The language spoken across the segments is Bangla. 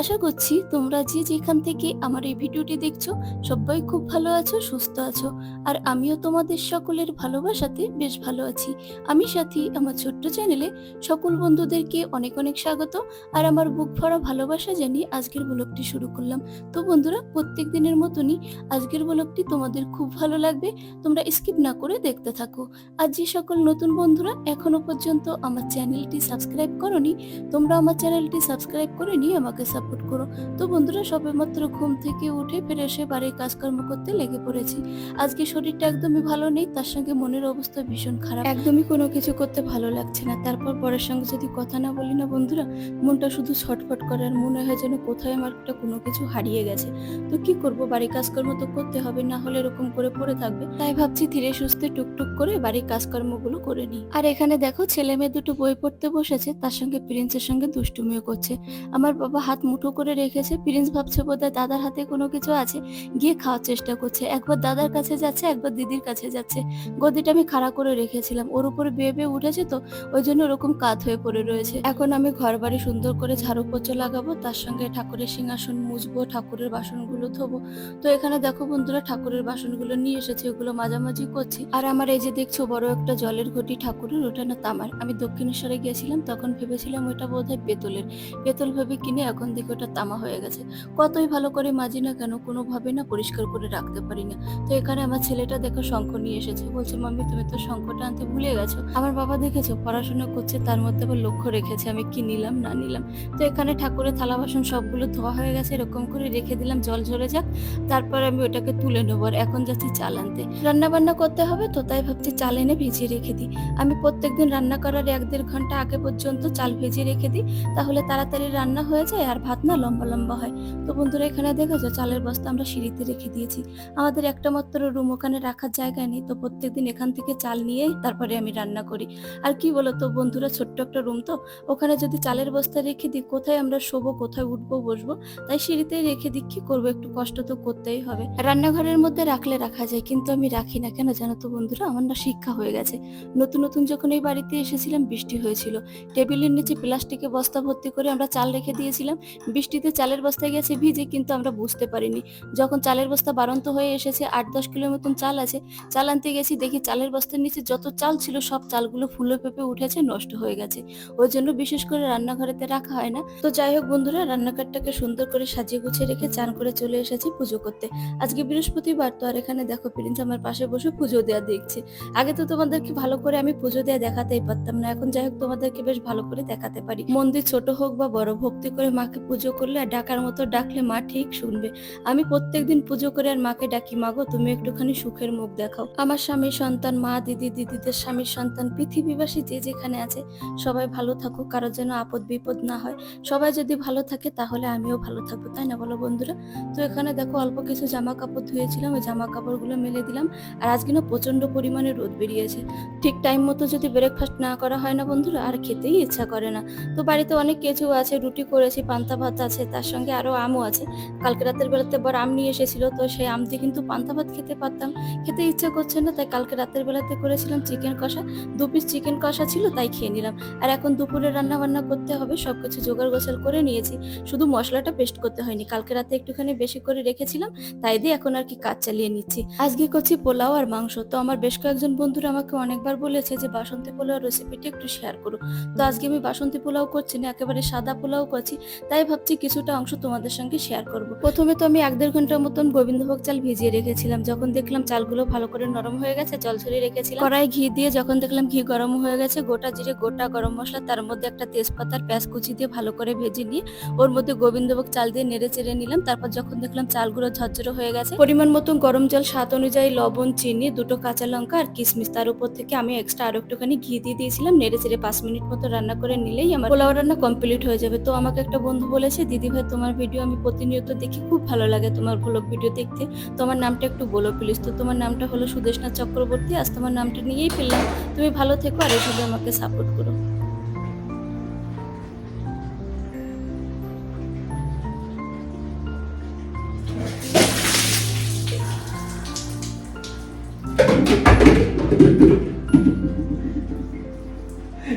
আশা করছি তোমরা যে যেখান থেকে আমার এই ভিডিওটি দেখছ, সবাই খুব ভালো আছো, সুস্থ আছো। আর আমিও তোমাদের সকলের ভালোবাসাতে বেশ ভালো আছি। আমি সাথী, আমার ছোট্ট চ্যানেলে সকল বন্ধুদেরকে অনেক অনেক স্বাগত। আর আমার বুক ভরা ভালোবাসা জানিয়ে আজকের ব্লগটি শুরু করলাম। তো বন্ধুরা, প্রত্যেক দিনের মতনই আজকের ব্লগটি তোমাদের খুব ভালো লাগবে। তোমরা স্কিপ না করে দেখতে থাকো। আর যে সকল নতুন বন্ধুরা এখনও পর্যন্ত আমার চ্যানেলটি সাবস্ক্রাইব করনি, তোমরা আমার চ্যানেলটি সাবস্ক্রাইব করে নিয়ে আমাকে সাপোর্ট করো। তো বন্ধুরা, সবেমাত্র ঘুম থেকে উঠে ফিরে এসে বাড়ির কাজকর্ম করতে লেগে পড়েছি। আজকে শরীরটা একদমই ভালো নেই, তার সঙ্গে মনের অবস্থা ভীষণ খারাপ। একদমই কোনো কিছু করতে ভালো লাগছে না। তারপর পরের সঙ্গে যদি কথা না বলি না বন্ধুরা, মনটা শুধু ছটফট করে আর মনে হয় যেন কোথায় আমার একটা কোনো কিছু হারিয়ে গেছে। তো কি করব, বাড়ির কাজকর্ম তো করতে হবে, না হলে এরকম করে পড়ে থাকবে। তাই ভাবছি ধীরে সুস্থে টুকটুক করে বাড়ির কাজকর্মগুলো করে নিই। আর এখানে দেখো ছেলে মেয়ে দুটো বই পড়তে বসেছে, তার সঙ্গে প্রিন্সের সঙ্গে দুষ্টুমিও করছে। আমার বাবা হাত মুঠো করে রেখেছে। প্রিন্স ভাবছে বোধহয় দাদার হাতে কোনো কিছু আছে। গিয়ে খাওয়ার চেষ্টা করছে। একবার দাদার কাছে যাচ্ছে, একবার দিদির কাছে যাচ্ছে। গদিটা আমি খাড়া করে রেখেছিলাম। ওর উপরে বেয়ে বেয়ে উঠেছে তো, ওই জন্য ওরকম কাত হয়ে পড়ে রয়েছে। এখন আমি ঘর বাড়ি সুন্দর করে ঝাড়ু পোছা লাগাবো, তার সঙ্গে ঠাকুরের সিংহাসন মুছবো, ঠাকুরের বাসনগুলো ধোবো। তো এখানে দেখো বন্ধুরা, ঠাকুরের বাসনগুলো নিয়ে এসেছে, ওগুলো মাঝামাঝি করছি। আর আমার এই যে দেখছ, বড় একটা জলের ঘটি ঠাকুরের, ওটা না তামার। আমি দক্ষিণেশ্বরে গিয়েছিলাম, তখন ভেবেছিলাম ওটা বোধহয় পেতলের। পেতল ভেবে কিনে এখন দেখি ওটা তামা হয়ে গেছে। কতই ভালো করে মাজি না কেন, কোনোভাবে না পরিষ্কার করে রাখতে পারি না। তো এখানে আমার ছেলেটা দেখো শঙ্খ নিয়ে এসেছে। বলছে, মাম্মি, তুমি তো শঙ্খটা আনতে ভুলে গেছো। আমার বাবা দেখেছ, পড়াশোনা করছে, তার মধ্যে আবার লক্ষ্য রেখেছে, আমি কি নিলাম, না নিলাম। তো এখানে ঠাকুরের থালা, বাসন সবগুলো ধোয়া হয়ে গেছে, এরকম করে রেখে দিলাম, জল ঝরে যাক, তারপর আমি ওটাকে তুলে নেব আর এখন যাচ্ছি চাল আনতে। রান্না বান্না করতে হবে তো, তাই ভাবছি চাল এনে ভিজিয়ে রেখে দিই। আমি প্রত্যেকদিন রান্না করার এক দেড় ঘণ্টা আগে পর্যন্ত চাল ভিজিয়ে রেখে দিই, তাহলে তাড়াতাড়ি রান্না হয়ে যায় আর না লম্বা লম্বা হয়। তো বন্ধুরা, এখানে দেখেছ চালের বস্তা আমরা সিঁড়িতে রেখে দিয়েছি। আমাদের একটা মাত্র রুম ওখানে রাখার জায়গা নেই। তো প্রত্যেকদিন এখান থেকে চাল নিয়ে তারপরে আমি রান্না করি। আর কি বলতো, বন্ধুরা, ছোট্ট একটা রুম তো। ওখানে যদি চালের বস্তা রেখে দিই, কোথায় আমরা শোবো, কোথায় উঠবো, বসবো? তাই সিঁড়িতে রেখে দিই, কি করব? একটু কষ্ট তো করতেই হবে। রান্নাঘরের মধ্যে রাখলে রাখা যায়, কিন্তু আমি রাখি না। কেন জানো তো বন্ধুরা, আমার না শিক্ষা হয়ে গেছে। নতুন নতুন যখন এই বাড়িতে এসেছিলাম, বৃষ্টি হয়েছিল। টেবিলের নিচে প্লাস্টিকে বস্তা ভর্তি করে আমরা চাল রেখে দিয়েছিলাম। বৃষ্টিতে চালের বস্তায় গেছে ভিজে, কিন্তু আমরা বুঝতে পারিনি। যখন চালের বস্তা বাড়ন্ত হয়ে এসেছে, আট দশ কিলো মতন চাল আছে, চাল আনতে গেছি, দেখি চালের বস্তার নিচে যত চাল ছিল, সব চালগুলো ফুলে পেঁপে উঠেছে, নষ্ট হয়ে গেছে। ওই জন্য বিশেষ করে রান্নাঘরেতে রাখা হয় না। তো যাই হোক বন্ধুরা, রান্নাঘরটাকে সুন্দর করে সাজিয়ে গুছিয়ে রেখে চান করে চলে এসেছি পুজো করতে। আজকে বৃহস্পতিবার, তো আর এখানে দেখো প্রিন্স আমার পাশে বসে পুজো দেওয়া দেখছে। আগে তো তোমাদেরকে ভালো করে আমি পুজো দেওয়া দেখাতেই পারতাম না, এখন যাই হোক তোমাদেরকে বেশ ভালো করে দেখাতে পারি। মন্দির ছোট হোক বা বড়, ভক্তি করে মাকে পুজো করলে আর ডাকার মতো ডাকলে মা ঠিক শুনবে। আমি প্রত্যেকদিন পুজো করে আর মাকে ডাকি মাগো তুমি একটুখানি সুখের মুখ দেখাও। আমার স্বামীর সন্তান, মা, দিদি, দিদিদের স্বামীর সন্তান, পৃথিবীবাসী যে যেখানে আছে, সবাই ভালো থাকুক, কারও যেন আপদ বিপদ না হয়। সবাই যদি ভালো থাকে, তাহলে আমিও ভালো থাকব, তাই না বলো বন্ধুরা? তো এখানে দেখো অল্প কিছু জামা কাপড় ধুয়েছিলাম, ওই জামা কাপড়গুলো মেলে দিলাম। আর আজকে না প্রচণ্ড পরিমাণে রোদ বেরিয়েছে। ঠিক টাইম মতো যদি ব্রেকফাস্ট না করা হয় না বন্ধুরা, আর খেতেই ইচ্ছা করে না। তো বাড়িতে অনেক কিছু আছে, রুটি করেছি, পান্তা ভাত আছে, তার সঙ্গে আরও আমও আছে। কালকে রাতের বেলাতে বর আম নিয়ে এসেছিল, তো সেই আম দিয়ে কিন্তু পান্তা ভাত খেতে পারতাম। খেতে ইচ্ছা করছে না, তাই কালকে রাতের বেলাতে করেছিলাম চিকেন কষা। দু পিস চিকেন কষা ছিল, তাই খেয়ে নিলাম। আর এখন দুপুরে রান্না বান্না করতে হবে, সবকিছু জোগাড় গোছাল করে নিয়েছি। শুধু মশলাটা পেস্ট করতে হয়নি, কালকে রাতে একটুখানি বেশি করে রেখেছিলাম, তাই দিয়ে এখন আর কি কাজ চালিয়ে নিচ্ছি। আজকে করছি পোলাও আর মাংস, তো আমার বেশ কয়েকজন বন্ধুরা আমাকে অনেকবার বলেছে যে বাসন্তী পোলাও রেসিপিটি একটু শেয়ার করো। তো আজকে আমি বাসন্তী পোলাও করছি না, একেবারে সাদা পোলাও করছি, তাই ভাবছি কিছুটা অংশ তোমাদের সঙ্গে শেয়ার করব। প্রথমে তো আমি এক দেড় ঘণ্টার মতন গোবিন্দভোগ চাল ভিজিয়ে রেখেছিলাম। যখন দেখলাম চালগুলো ভালো করে নরম হয়ে গেছে, জল ছড়িয়ে রেখেছিলাম। কড়াই ঘি দিয়ে যখন দেখলাম ঘি গরম হয়ে গেছে, গোটা জিরে, গোটা গরম মশলা, তার মধ্যে একটা তেজপাতার পেঁয়াজ কুচি দিয়ে ভালো করে ভেজে নিয়ে ওর মধ্যে গোবিন্দভোগ চাল দিয়ে নেড়ে চেড়ে নিলাম। তারপর যখন দেখলাম চালগুলো ঝরঝরে হয়ে গেছে, পরিমাণ মতন গরম জল, স্বাদ অনুযায়ী লবণ, চিনি, দুটো কাঁচা লঙ্কা আর কিশমিশ, তার উপর থেকে আমি এক্সট্রা আরও একটুখানি ঘি দিয়ে দিয়েছিলাম। নেড়ে চেড়ে পাঁচ মিনিট মতো রান্না করে নিলেই আমার পোলাও রান্না কমপ্লিট হয়ে যাবে। তো আমাকে একটা বন্ধু বলেছে দিদি ভাই তোমার ভিডিও আমি প্রতিনিয়ত দেখি খুব ভালো লাগে তোমার ব্লগ ভিডিও দেখতে। তোমার নামটা একটু বলো প্লিজ তো তোমার নামটা হলো সুদেশনা চক্রবর্তী আজ তোমার নামটা নিয়েই পেলাম তুমি ভালো থেকো আর এভাবে আমাকে সাপোর্ট করো।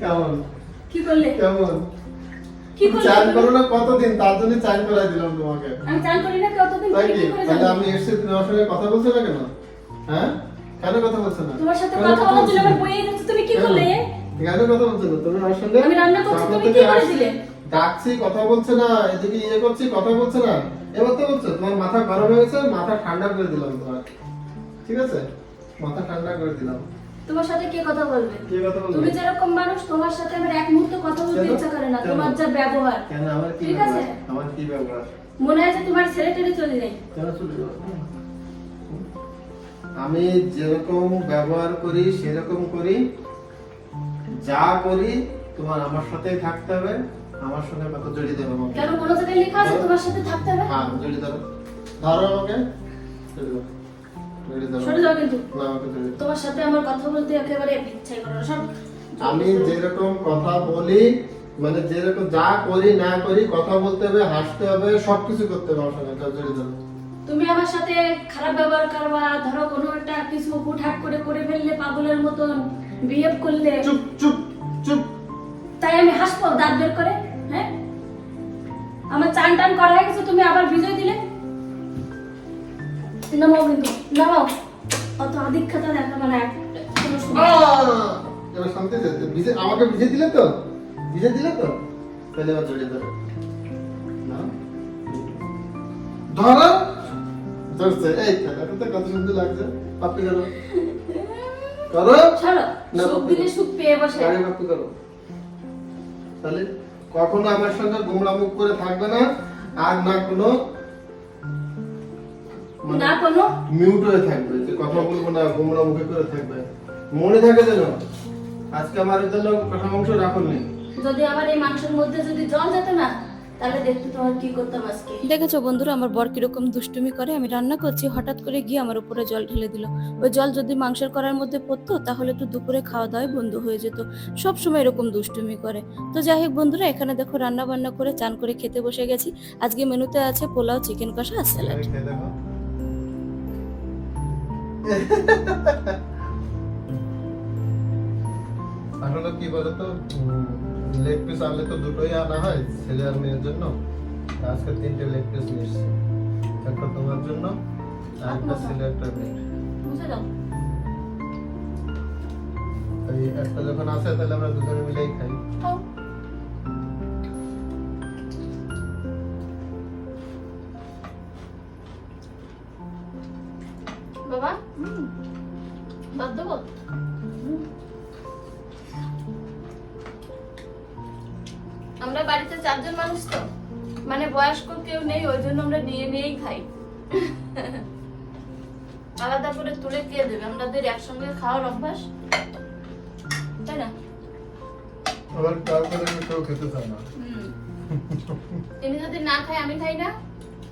কেমন? কি করলে? কেমন? চান করো না কতদিন? তার জন্য চান করাই দিলাম তোমাকে। আমি চান করি না কতদিন তাই কি কি? তাহলে আমি এসে তুমি সঙ্গে কথা বলছো না কেন? হ্যাঁ? কেন কথা বলছো না? তোমার সাথে কথা বলার জন্য আমার বইয়ে যাচ্ছে তুমি কি করলে? কেন কথা বলছো না? তুমি আমার সঙ্গে আমি রান্না করছি, তুমি কি করে দিলে? ডাকছি কথা বলছে না? এদিকে ইয়ে করছি কথা বলছে না? এবার তো বলছো তোমার মাথা গরম হয়ে গেছে মাথা ঠান্ডা করে দিলাম তোমার। ঠিক আছে? মাথা ঠান্ডা করে দিলাম। তোমার সাথে কে কথা বলবে? তুমি যেরকম মানুষ তোমার সাথে আমার এক মুহূর্ত কথা বলতে ইচ্ছা করে না। তোমার যা ব্যবহার। কেন? আমার কি ঠিক আছে। আমার কি ব্যবহার? মনে হয় যে তোমার ছেলে টেলে চলে চলে আমি যেরকম ব্যবহার করি সেরকম করি। যা করি তোমার আমার সাথেই থাকতে হবে। আমার সঙ্গে কথা জড়িয়ে দেবে কেন? কোনো জায়গায় লেখা আছে তোমার সাথে থাকতে হবে? হ্যাঁ জড়িয়ে ধরো ধরো আমাকে। সরে যাও কিন্তু। না আমাকে জড়িয়ে ধরো। তোমার সাথে আমার কথা বলতে একেবারে ইচ্ছাই করে সব আমি যেরকম কথা বলি মানে যেরকম যা করি না করি কথা বলতে হবে হাসতে হবে সবকিছু করতে হবে আমার সঙ্গে তুমি আমার সাথে খারাপ ব্যবহার করবা ধরো কোনো একটা কিছু হুটহাট করে করে ফেললে পাগলের মতন বিহেভ করলে। চুপ চুপ চুপ। তাই আমি হাসবো দাঁত বের করে হ্যাঁ? আমার চান টান করা হয়ে গেছে তুমি আবার বিজয় দিলে? নামাও কিন্তু নামাও। অত অধিক্ষতা দেখাবে না কোনো এবার শান্তি ভিজে আমাকে ভিজে দিলে তো? ভিজে দিলে তো? তাহলে এবার জড়িয়ে ধরো। ধরো। ধরছে। এই তো এখন তো কত সুন্দর লাগছে। পাপ্পি করো করো না। দিলে সুখ পেয়ে বসে। গাড়ি পাপ্পি করো তাহলে কখনো আমার সঙ্গে গোমড়া মুখ করে থাকবে না। আর না কোনো মানে না কোনো। মিউট হয়ে থাকবে যে কথা বলব না গোমরা মুখে করে থাকবে। মনে থাকে যেন আজকে আমার জন্য কথা মাংস রাখুননি যদি আমার এই মাংসের মধ্যে যদি জল যেত না তাহলে দেখতে তোমার কি করতাম আজকে। দেখেছ বন্ধুরা আমার বর কীরকম দুষ্টুমি করে? আমি রান্না করছি হঠাৎ করে গিয়ে আমার উপরে জল ঢেলে দিল। ওই জল যদি মাংসের করার মধ্যে পড়তো তাহলে তো দুপুরে খাওয়া দাওয়াই বন্ধ হয়ে যেত। সব সময় এরকম দুষ্টুমি করে। তো যাই হোক বন্ধুরা এখানে দেখো রান্না বান্না করে চান করে খেতে বসে গেছি। আজকে মেনুতে আছে পোলাও চিকেন কষা আর স্যালাড। আসলে কি বলতো লেগ পিস আনলে তো দুটোই আনা হয় ছেলে আর মেয়ের জন্য। আজকে তিনটে লেগ পিস নিয়ে এসেছি একটা তোমার জন্য আর একটা ছেলে একটা মেয়ে বুঝে এই একটা যখন আসে তাহলে আমরা দুজনে মিলেই খাই। মানে বয়স্ক কেউ নেই ওই জন্য আমরা নিয়ে নিয়েই খাই। আলাদা করে তুলে কে দেবে? আমাদের একসঙ্গে খাওয়ার অভ্যাস। তাই না? আবার তারপরে কেউ খেতে চায় না। তিনি যদি না খায় আমি খাই না।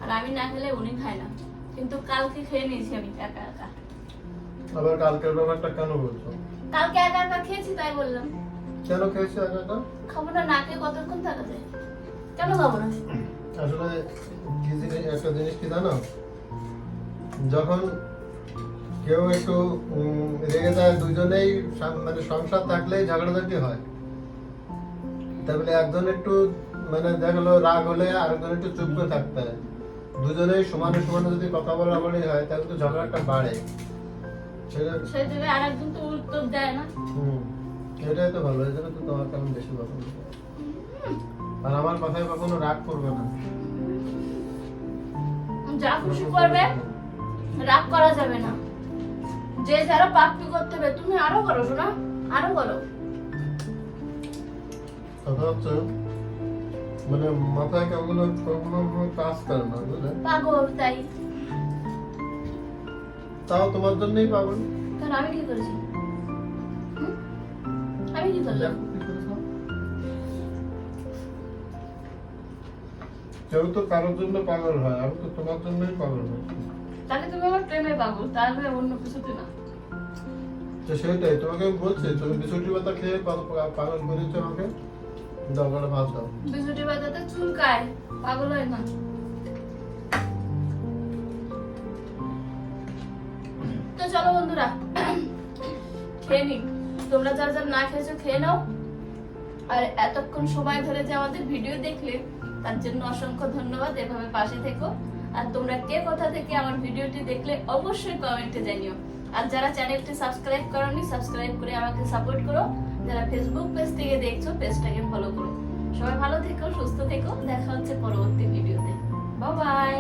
আর আমি না খেলে উনি খায় না। কিন্তু কালকে খেয়ে নিয়েছি আমি একা একা। আবার কালকের ব্যাপারটা কেন বলছো? কালকে একা একা খেয়েছি তাই বললাম। কেন খেয়েছি আগাটা খাব না না খেয়ে কতক্ষণ থাকা যায় কেন খাব না? আসলে একটা জিনিস কি জানো? যখন কেউ একটু রেগে যায় দুজনেই মানে সংসার থাকলেই ঝগড়াঝাটি হয়। তারপরে একজন একটু মানে দেখল রাগ হলে আরেকজন একটু চুপ করে থাকতে হয়। দুজনেই সমানে সমানে যদি কথা বলা বলি হয় তাহলে তো ঝগড়াটা বাড়ে। এটাই তো ভালো এই জন্য তো তোমাকে আমি বেশি করি। আর আমার কথায় কখনো রাগ করবে না। যা খুশি করবে রাগ করা যাবে না। যে যারা পাপটি করতে হবে তুমি আরও করো শোনা আরও করো কথা হচ্ছে মানে মাথায় কখনো কখনো কাজ করে না বুঝলে? পাগল তাই। তাও তোমার জন্যই পাগল। কারণ আমি কি করেছি? আমি কি করলাম? কেউ তো কারোর জন্য পাগল হয় আমি তো তোমার জন্যই পাগল হয় তাহলে তুমি আমার প্রেমে পাগল তাহলে অন্য কিছুতে না। তো সেটাই তোমাকে বলছি তুমি বিছুটি পাতা খেয়ে পাগল করেছ আমাকে? দাও করে ভাত দাও। বিছুটি বাজাতে চুলকায় পাগল হয় না। তো চলো বন্ধুরা খেয়ে নি তোমরা যারা যারা না খেয়েছো খেয়ে নাও। আর এতক্ষণ সময় ধরে যে আমাদের ভিডিও দেখলে তার জন্য অসংখ্য ধন্যবাদ, এভাবে পাশে থেকো। আর তোমরা কে কোথা থেকে আমার ভিডিওটি দেখলে অবশ্যই কমেন্টে জানিও। আর যারা চ্যানেলটি সাবস্ক্রাইব করনি, সাবস্ক্রাইব করে আমাকে সাপোর্ট করো। যারা ফেসবুক পেজ থেকে দেখছ পেজটাকে ফলো করো। সবাই ভালো থেকো, সুস্থ থেকো। দেখা হচ্ছে পরবর্তী ভিডিওতে। বাই